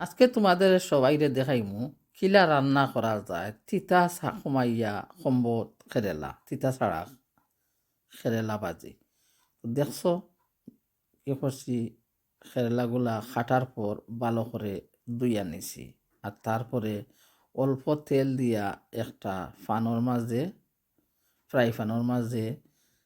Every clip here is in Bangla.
আজকে তোমাদের সবাইরে দেখাইমু, কিলা রান্না করা যায়। তিতা সা কমাইয়া সম্বত খেরেলা তিতা ছাড়া খেরেলা বাজি দেখছ, কি করছি খেরেলাগুলা খাটার পর ভালো করে দুইয়া নিছি আর তারপরে অল্প তেল দিয়া একটা ফানোর মাঝে ফ্রাই ফানোর মাঝে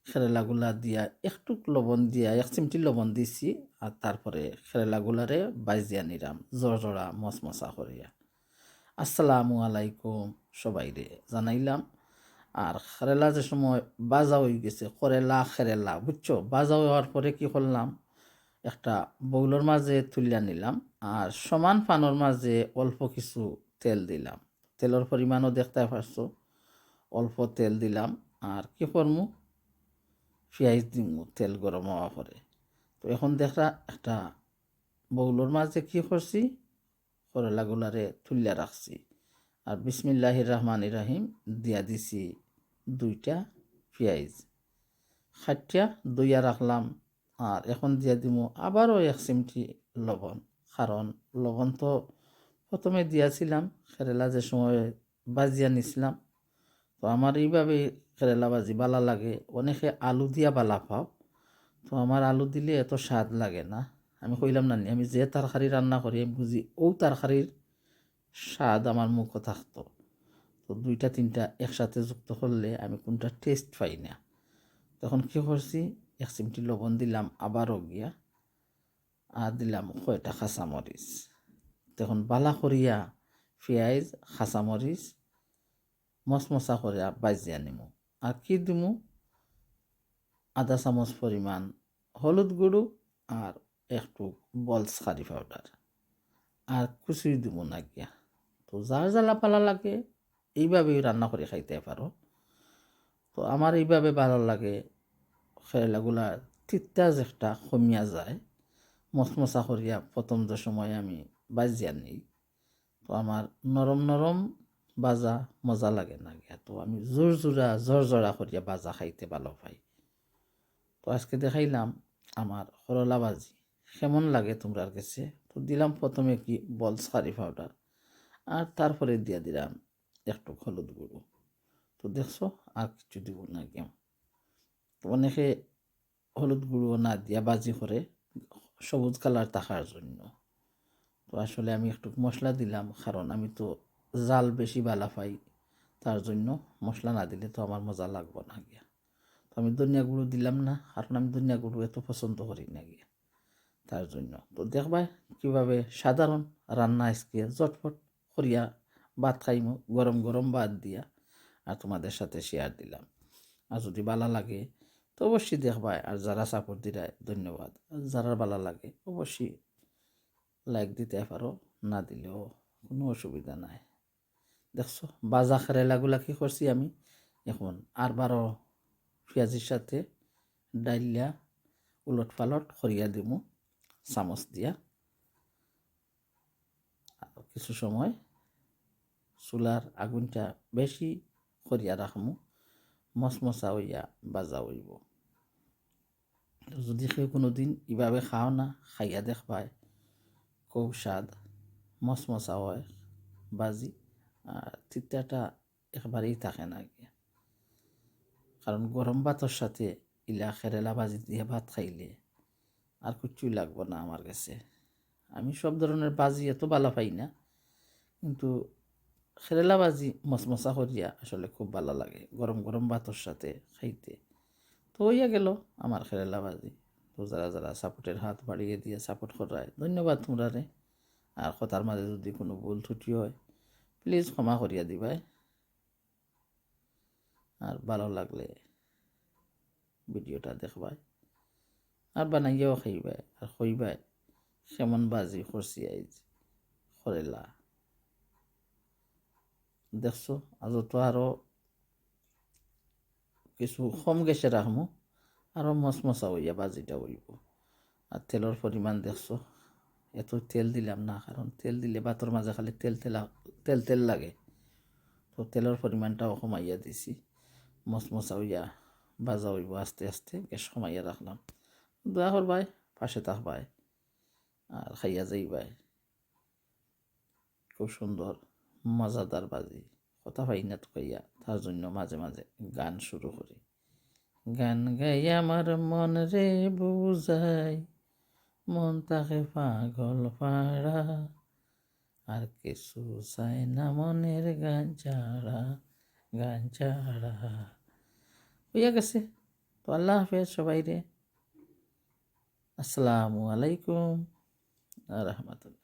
খেরেলাগুলা দিয়া একটু লবণ দিয়া, এক চিমটি লবণ দিছি আর তারপরে খেরেলাগুলারে বাইজিয়া নিলাম জড়জড়া মচমচা করিয়া। আসসালামু আলাইকুম সবাইরে জানাইলাম। আর খেরেলা যে সময় বাজা হয়ে গেছে, করেলা খেরেলা, বুঝছ? বাজা হওয়ার পরে কি করলাম? একটা বউলোর মাঝে তুলিয়া নিলাম আর সমান পানোর মাঝে অল্প কিছু তেল দিলাম। তেলের পরিমাণও দেখতে পারছ অল্প তেল দিলাম। আর কি করমু? পেঁয়াজ দিমু তেল গরম হওয়া পরে তো এখন দেখরা একটা বউলোর মাঝে কি করছি করলাগুলারে তুলিয়া রাখছি আর বিসমিল্লাহ রহমান রাহিম দিয়া দিছি দুইটা পেঁয়াজ খাটিয়া দইয়া রাখলাম আর এখন দিয়া দিমু আবারও এক চিমটি লবণ কারণ লবণ তো প্রথমে দিয়াছিলাম কেরেলা যে সময় বাজিয়া নিছিলাম। তো আমার এইভাবে কেরেলা বাজি বালা লাগে। অনেকে আলু দিয়া বালা পাও। তো আমার আলু দিলে এত স্বাদ লাগে না। আমি কইলাম না নি, আমি যে তরকারি রান্না করি আমি বুঝি ও তরকারির স্বাদ আমার মুখও থাকতো। তো দুইটা তিনটা একসাথে যুক্ত করলে আমি কোনটা টেস্ট পাই না। তখন কি করছি এক চিমটি লবণ দিলাম আবারও গিয়া আর দিলাম কয়টা খাঁচামরিচ তখন বালা করিয়া পেঁয়াজ খাঁচামরিচ মচমচা করিয়া বাজিয়া নিমু আর কি দিমু আধা চামচ পরিমাণ হলুদ গুঁড়ো আর একটু বলস খারি পাউডার আর কুচি দিব না গিয়া তো যার জ্বালা পালা লাগে এইভাবেই রান্না করে খাইতে পারো তো আমার এইভাবে ভালো লাগে, খেলাগুলা তিতা একটা কমিয়া যায়, মচমচা করিয়া প্রথম সময় আমি বাজিয়া নিই তো আমার নরম নরম বাজা মজা লাগে না গিয়া। তো আমি জোর জোড়া জোর জোড়া করিয়া বাজা খাইতে ভালো পাই তো আজকে দেখাইলাম আমার করলা বাজি। কেমন লাগে তোমরার কাছে? তো দিলাম প্রথমে কি বল কারি পাউডার আর তারপরে দিয়া দিলাম একটু হলুদ গুঁড়ো। তো দেখছ আর কিছু দিব না কেম তো অনেকে হলুদ গুঁড়ো না দিয়া বাজি করে সবুজ কালার থাকার জন্য। তো আসলে আমি একটু মশলা দিলাম কারণ আমি তো জাল বেশি বালা পাই, তার জন্য মশলা না দিলে তো আমার মজা লাগবে না গিয়া। তো আমি ধনিয়া গুঁড়ো দিলাম না, কারণ আমি ধনিয়া গুঁড়ো এত পছন্দ করি না গিয়া। তার জন্য। তো দেখবা কীভাবে সাধারণ রান্না আজকে জটফট করিয়া ভাত খাইমো, গরম গরম ভাত দিয়া, আর তোমাদের সাথে শেয়ার দিলাম। আর যদি ভালো লাগে তো অবশ্যই দেখবা, আর যারা সাপোর্ট দিলায় ধন্যবাদ। আর যারা ভালো লাগে অবশ্যই লাইক দিতে পারো, না দিলেও কোনো অসুবিধা নাই। দেখছ? বাজা খেরেলাগুলা কি করছি আমি? এখন আর বারো পেঁয়াজির সাথে ডাইলিয়া উলট পালট করিয়া দিমু, চামচ দিয়া। কিছু সময় চুলার আগুনটা বেশি করিয়া রাখমু, মচমচা হইয়া বাজা হইব। যদি কেউ কোনো দিন ইভাবে খাও না, খাইয়া দেখবায় খুব স্বাদ মচমচা হয়, বাজি আর তিতাটা একবারেই থাকে না গিয়া কারণ গরম ভাতের সাথে ইলা খেরেলা বাজি দিয়ে ভাত খাইলে আর কিচ্ছুই লাগবো না আমার কাছে। আমি সব ধরনের বাজি এত ভালো পাই না, কিন্তু খেরেলা বাজি মচমচা করিয়া আসলে খুব ভালো লাগে গরম গরম ভাতের সাথে খাইতে। তো হইয়া গেল আমার খেরেলা বাজি তো যারা যারা সাপোর্টের হাত বাড়িয়ে দিয়ে সাপোর্ট করায়, ধন্যবাদ তোমরারে। আর কথার মাঝে যদি কোনো ভুল ত্রুটি হয় প্লিজ ক্ষমা করিয়া দিবাই আর ভালো লাগলে ভিডিওটা দেখবাই। আর বানাইয়াও খাইবাই। আর খইবাই কেমন বাজি আইজ। করেলা। দেখছ আজ তো আরও কিছু কম গেছে রাখমু। আরও মচমচা হইয়া বাজিটা হইব। আর তেলের পরিমাণ দেখছ। এত তেল দিলাম না, কারণ তেল দিলে ভাতর মাঝে খালি তেল তেলা, তেল তেল লাগে। তো তেলের পরিমাণটাও কমাইয়া দিছি। মচমচা হইয়া বাজা হইব আস্তে আস্তে, গ্যাস কমাইয়া রাখলাম। দোয়া করবাই পাশে থাকবাই আর খাইয়া যাইবাই খুব সুন্দর, মজাদার বাজি। কথা পাই না কইয়া, তার জন্য মাঝে মাঝে গান শুরু করি। গান গাই আমার মন রে বুঝাই মন তাকে পাগল পাড়া। আর কিছু চাই না মনের গান ছাড়া গান ছাড়া। হইয়া গেছে। তো আল্লাহ হাফেজ সবাই রে আসসালামু আলাইকুম। রহমতুল্লাহ।